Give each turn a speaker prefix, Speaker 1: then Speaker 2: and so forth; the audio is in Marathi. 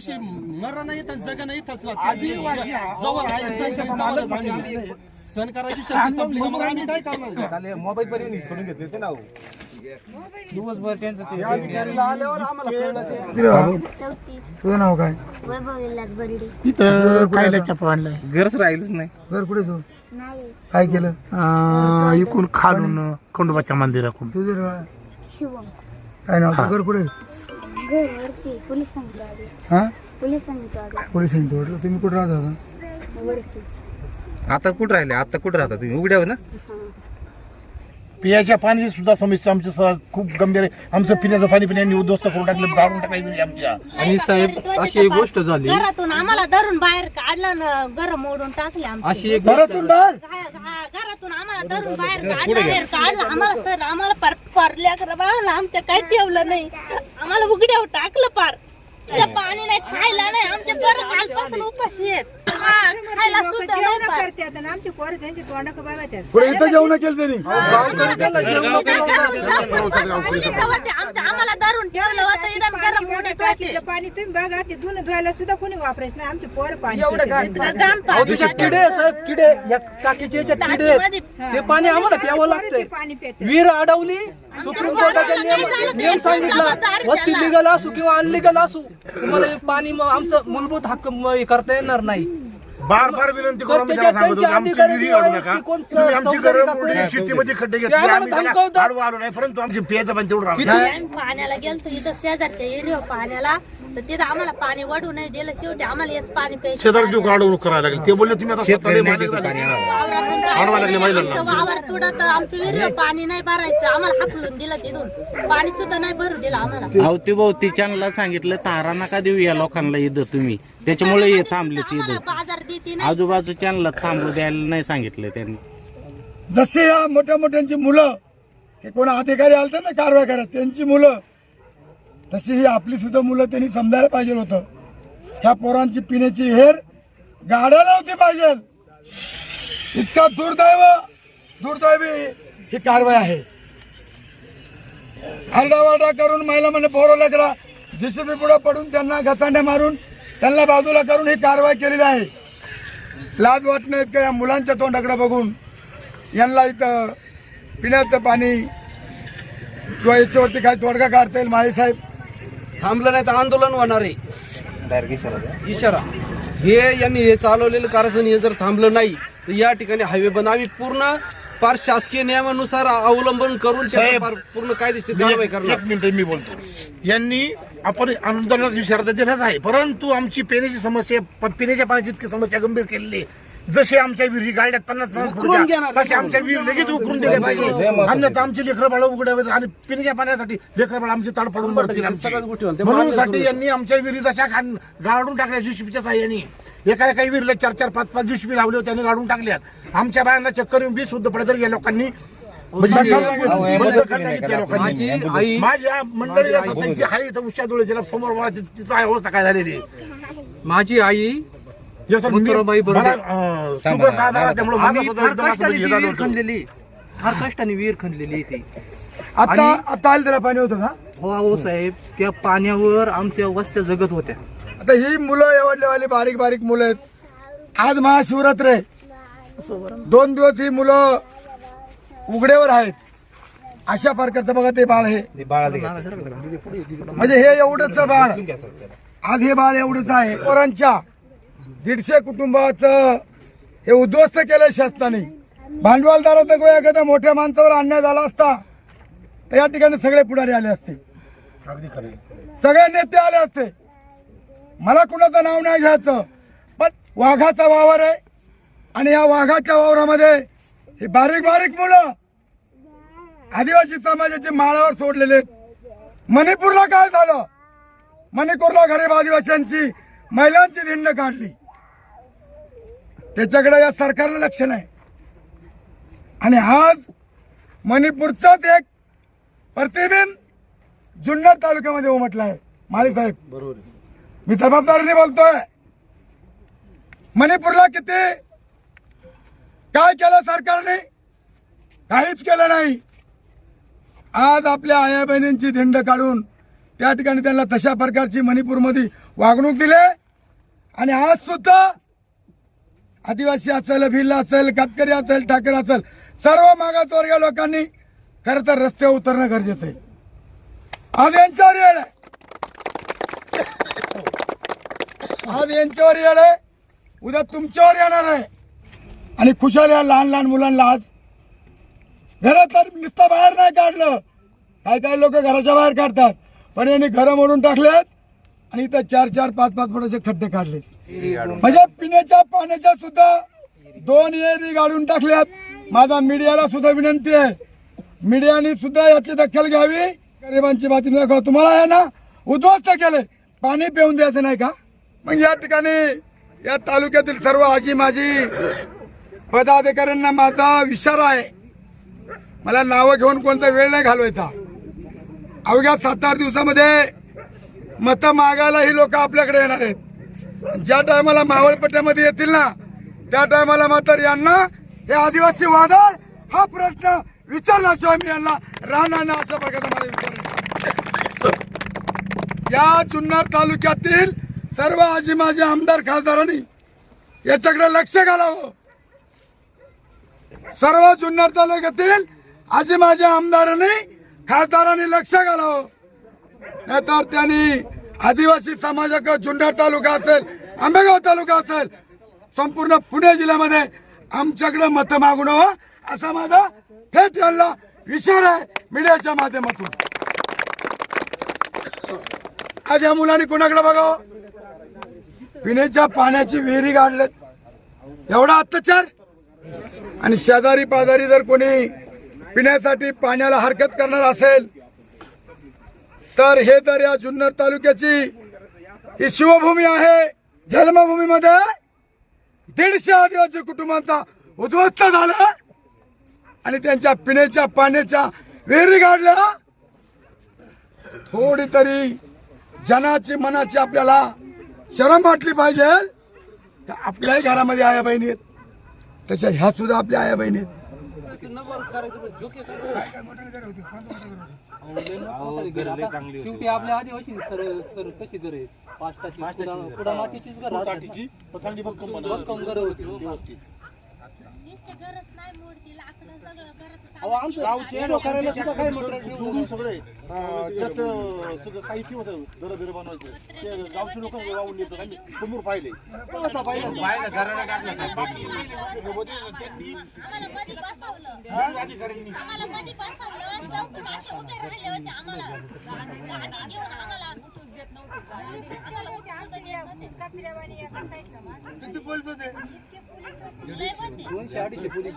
Speaker 1: दिवशी मरण येतं जगणं इथंच जवळ सण करायची शक्ती संपली. का मग आम्ही काय करणार?
Speaker 2: मोबाईल पर्यंत हिसकडून घेतले होते ना हो.
Speaker 3: तुझं नाव काय? इथं काय लक्षात आणलंय.
Speaker 2: घरच राहिलंच नाही.
Speaker 3: घर कुठे तू?
Speaker 4: नाही.
Speaker 3: काय केलं?
Speaker 5: अं, इकडून खालून खंडोबाच्या मंदिराकडून.
Speaker 3: तुझं काय नाव? घर कुठे?
Speaker 4: घरवरती पोलिसांनी आले
Speaker 3: हा?
Speaker 4: पोलिसांनी आले
Speaker 3: पोलिसांनी वाटलं तुम्ही कुठे राहत होता
Speaker 4: वरती.
Speaker 2: आता कुठं राहिले? आता कुठं राहता तुम्ही? उघड्यावर ना?
Speaker 5: पिण्याच्या पाण्याची सुद्धा समस्या आमच्या सह खूप गंभीर आहे. आमचं पिण्याचं पाणी पिण्याने उद्ध्वस्त करून टाकलं गाडून टाकायचं आमच्या.
Speaker 1: आणि साहेब अशी एक गोष्ट झाली.
Speaker 6: घरातून आम्हाला धरून बाहेर काढलं ना घर मोडून टाकले आमचे.
Speaker 1: अशी एक
Speaker 3: घरातून बाहेर?
Speaker 6: घा- घा- घरातून आम्हाला धरून बाहेर काढलं बाहेर काढलं. आम्हाला सर आम्हाला पार पार लेकरं बाळाला आमच्या काही ठेवलं नाही. आम्हाला उघड्यावर टाकलं पार त्या पाणी नाही खायला नाही. आमच्या बरं कालपासून उपाशी आहेत. खायला सुद्धा नाही पार.
Speaker 7: करतात आणि आमची पोरं त्यांची तोंड बघतात.
Speaker 3: पुढे इथं जेवण केलं त्यांनी.
Speaker 6: आम्हाला ठेवलं होतं. इथं.
Speaker 7: टाकीतलं पाणी तुम्ही बघा ते धुणं धुवायला सुद्धा कोणी वापरायचं नाही. आमचे पोरं पाणी
Speaker 1: अहो, किडे आहे, साहेब किडे. या टाकीचे याच्यात किडे आहेत. ते पाणी आम्हाला प्यावं लागतंय.
Speaker 7: पाणी पितात.
Speaker 1: वीर अडवली सुप्रीम कोर्टाचा नियम नियम सांगितला. वस्ती लिगल असू किंवा अनलिगल असू तुम्हाला हे पाणी मग आमचं मूलभूत हक्क म- हे करता येणार नाही.
Speaker 5: बार बार विनंती करून आम्ही त्याला सांगतो आमची विहिरी नका. तुम्ही आमची. शेतीमध्ये खड्डे
Speaker 1: ते
Speaker 5: घेतले
Speaker 1: आम्हाला
Speaker 5: आम्ही त्याला
Speaker 1: धमकावतात.
Speaker 5: आडवं आलो नाही परंतु आमची पियाचं पाणी तेवढं राहतं
Speaker 6: आम्ही पाण्याला गेलतो इथं शेजारच्या एरिया पाण्याला. तर तिथं आम्हाला पाणी वडू नाही दिलं. शेवटी आम्हाला हेच पाणी प्यायचं
Speaker 5: शेजार जीव अडवणूक करायला लागेल. ते बोलले तुम्ही आता स्वतःला मालक झाले.
Speaker 6: वावरातून
Speaker 5: आडवा लागले
Speaker 6: जायचं
Speaker 5: महिलांना.
Speaker 6: नाही. आमचं वावर तुडत आमचं विहिर पाणी नाही भरायचं. आम्हाला हाकलून दिलं तिथून. पाणी सुद्धा नाही भरू दिलं आम्हाला.
Speaker 8: अवतीभोवतीच्यांना सांगितलं तारा नका देऊ या लोकांना इथं तुम्ही. त्याच्यामुळे हे थांबले इथं.
Speaker 6: देते नाही.
Speaker 8: आजूबाजूच्यांना थांबू द्यायला नाही सांगितलं त्यांनी.
Speaker 3: जसे या मोठ्या मोठ्यांची मुलं हे कोण अधिकारी आलते ना कारवाई करत त्यांची मुलं तशी ही आपली सुद्धा मुलं त्यांनी समजायला पाहिजे होतं. ह्या पोरांची पिण्याची हेर गाड्या नव्हती पाहिजे. इतका दुर्दैव दुर्दैवी ही कारवाई आहे. आरडावारडा करून महिला म्हणजे पोरं लेकरा जेसीबी पुढे पडून त्यांना घचांड्या मारून त्यांना बाजूला करून ही कारवाई केलेली आहे. लाज वाटणं इतकं या मुलांच्या तोंडाकडे बघून? यांना इथं पिण्याचं पाणी किंवा याच्यावरती काय तोडगा काढता येईल माळी साहेब?
Speaker 1: थांबलं नाही तर आंदोलन होणार आहे.
Speaker 2: इशारा
Speaker 1: हे यांनी हे चालवलेलं कारस्थान हे जर थांबलं नाही तर या ठिकाणी हायवे बंद आम्ही पूर्ण. फार शासकीय नियमानुसार अवलंबन करून पूर्ण कायदेशीर कारवाई करणार.
Speaker 5: एक मिनिट मी बोलतो. यांनी आपण आंदोलनात विचारता दिलाच आहे परंतु आमची पिण्याची समस्या पिण्याच्या पाण्याची इतकी समस्या गंभीर केलेली आहे. जसे आमच्या विहिरी गाड्यात पन्नास पन्नास
Speaker 1: उकरून
Speaker 5: फुटाच्या,
Speaker 1: घेणार.
Speaker 5: तसे आमच्या विहीर लगेच उकरून दिल्या पाहिजे अन्यथा आमची लेकरं बाळ उघड्यावर आणि पिण्याच्या पाण्यासाठी लेकरं बाळ आमची.
Speaker 1: सगळ्याच गोष्टी होतील.
Speaker 5: म्हणून साठी यांनी आमच्या विहिरी खाण- गाडून टाकल्या जुशपीच्या साह्याने एका एका विहिरीला चार चार पाच पाच जुशपी लावले होते त्यांनी गाडून टाकल्यात आमच्या बायांना चक्कर येऊन बी शुद्ध पडे तर या लोकांनी
Speaker 1: माझी आई
Speaker 5: माझ्या मंडळीला त्यांची आई उशादुळे ज्याला समोर मला तिचं आहे अवस्था काय झालेली.
Speaker 1: माझी आई
Speaker 5: हे हे.
Speaker 1: खणलेली. फार कष्टाने विहीर खणलेली ती.
Speaker 3: आता आता आलं त्याला पाणी होतं का
Speaker 1: हो अहो साहेब त्या पाण्यावर आमच्या वस्त्या जगत होत्या.
Speaker 3: आता ही मुलं एवढलेवाली बारीक बारीक मुलं आहेत. आज महाशिवरात्र आहे. दोन दिवस ही मुलं उघड्यावर आहेत. अशा प्रकारचं बघा ते बाळ हे. म्हणजे हे एवढंच बाळ. आज हे बाळ एवढंच आहे. पोरांच्या दीडशे कुटुंबाचं हे उद्ध्वस्त केलं शासनाने. भांडवलदाराचा किंवा एखाद्या मोठ्या माणसावर अन्याय झाला असता तर या ठिकाणी सगळे पुढारी आले असते. सगळे नेते आले असते. मला कुणाचं नाव नाही घ्यायचं पण वाघाचा वावर आहे. आणि या वाघाच्या वावरामध्ये ही बारीक बारीक मुलं आदिवासी समाजाचे माळावर सोडलेले आहेत. मणिपूरला काय झालं? मणिपूरला गरीब आदिवासींची महिलांची धिंड काढली. त्याच्याकडे या सरकारला लक्ष नाही. आणि आज मणिपूरचाच एक प्रतिबिंब जुन्नर तालुक्यामध्ये उमटला आहे. माळी साहेब.
Speaker 1: बरोबर
Speaker 3: मी जबाबदारीने बोलतोय. मणिपूरला किती काय केलं सरकारने? काहीच केलं नाही. आज आपल्या आया बहिणींची धिंड काढून त्या ठिकाणी त्यांना तशा प्रकारची मणिपूरमध्ये वागणूक दिले. आणि आज सुद्धा आदिवासी असेल भिल्ल असेल कातकरी असेल ठाकरे असेल सर्व मागासवर्गीय लोकांनी खरं तर रस्त्यावर उतरणं गरजेचं आहे. आज यांच्यावर येळ आहे. आज यांच्यावर येळ आहे. उद्या तुमच्यावर येणार आहे. आणि खुशाल या लहान लहान मुलांना आज घरात तर नुसतं बाहेर नाही काढलं. काही काही लोक घराच्या बाहेर काढतात. पण यांनी घरं मोडून टाकलेत आणि इथं चार चार पाच पाच फुटाचे खड्डे काढले म्हणजे पिण्याच्या पाण्याच्या सुद्धा दोन एरी गाडून टाकल्यात. माझा मीडियाला सुद्धा विनंती आहे. मीडियाने सुद्धा याची दखल घ्यावी. गरिबांची बातमी दाखवा. तुम्हाला आहे ना उद्ध्वस्त केले पाणी पिऊन द्यायचं नाही का? मग या ठिकाणी या तालुक्यातील सर्व आजी माझी पदाधिकाऱ्यांना माझा विचार आहे. मला नावं घेऊन कोणता वेळ नाही घालवायचा. अवघ्या सात आठ दिवसामध्ये मतं मागायला ही लोक आपल्याकडे येणार आहेत. ज्या टायमाला मावळपट्ट्यामध्ये येतील ना त्या टायमाला मात्र यांना हे आदिवासी वादळ हा प्रश्न विचारल्याशिवाय मी यांना. राहणार ना अशा प्रकारचा मला विचार. या जुन्नर तालुक्यातील सर्व आजी माझे आमदार खासदारांनी याच्याकडे लक्ष घालावं. सर्व जुन्नर तालुक्यातील आजी माझ्या आमदारांनी खासदारांनी लक्ष घालावं. नाहीतर त्यांनी आदिवासी समाजाकडे जुन्नर तालुका असेल आंबेगाव तालुका असेल संपूर्ण पुणे जिल्ह्यामध्ये आमच्याकडे मत मागून असा माझा थेट यांना विचार आहे मीडियाच्या माध्यमातून. आज या मुलांनी कोणाकडे बघावं? पिण्याच्या पाण्याची विहिरी काढलेत एवढा अत्याचार? आणि शेजारी पाजारी जर कोणी पिण्यासाठी पाण्याला हरकत करणार असेल तर हे तर या जुन्नर तालुक्याची ही शिवभूमी आहे. जन्मभूमीमध्ये दीडशे आदिवासी कुटुंबांचा उद्ध्वस्त झाला आणि त्यांच्या पिण्याच्या पाण्याच्या विहिरी काढल्या थोडी तरी जनाची मनाची आपल्याला शरम वाटली पाहिजे. आपल्याही घरामध्ये आया बहिणी आहेत. तशा ह्या सुद्धा आपल्या आया बहिणी आहेत.
Speaker 1: शेवटी आपल्या आदिवासी सर सर कशी घर पाचटाची पुढं- पुढं मातीचीच घर भक्कम घर होती
Speaker 6: नुसते गरज नाही मोडती लाकडं सगळं घराचं
Speaker 1: अहो, आमचं गावचे करायला सुद्धा काही मटेरियल ठेवलं
Speaker 9: सगळे त्यात सगळं साहित्य होतं दर दर बनवायचं ते गावचे लोक वाहून येतात आम्ही समोर पाहिले.
Speaker 1: नव्हतं पहिलं.
Speaker 6: आम्हाला मध्ये बसवलं? आम्हाला मध्ये बसवलं? चौकात असे उभे राहिले होते आम्हाला. गाडी घेऊन आम्हाला उठूच देत नव्हते.
Speaker 3: किती पोलीस होते?
Speaker 1: दोनशे अडीचशे पोलीस.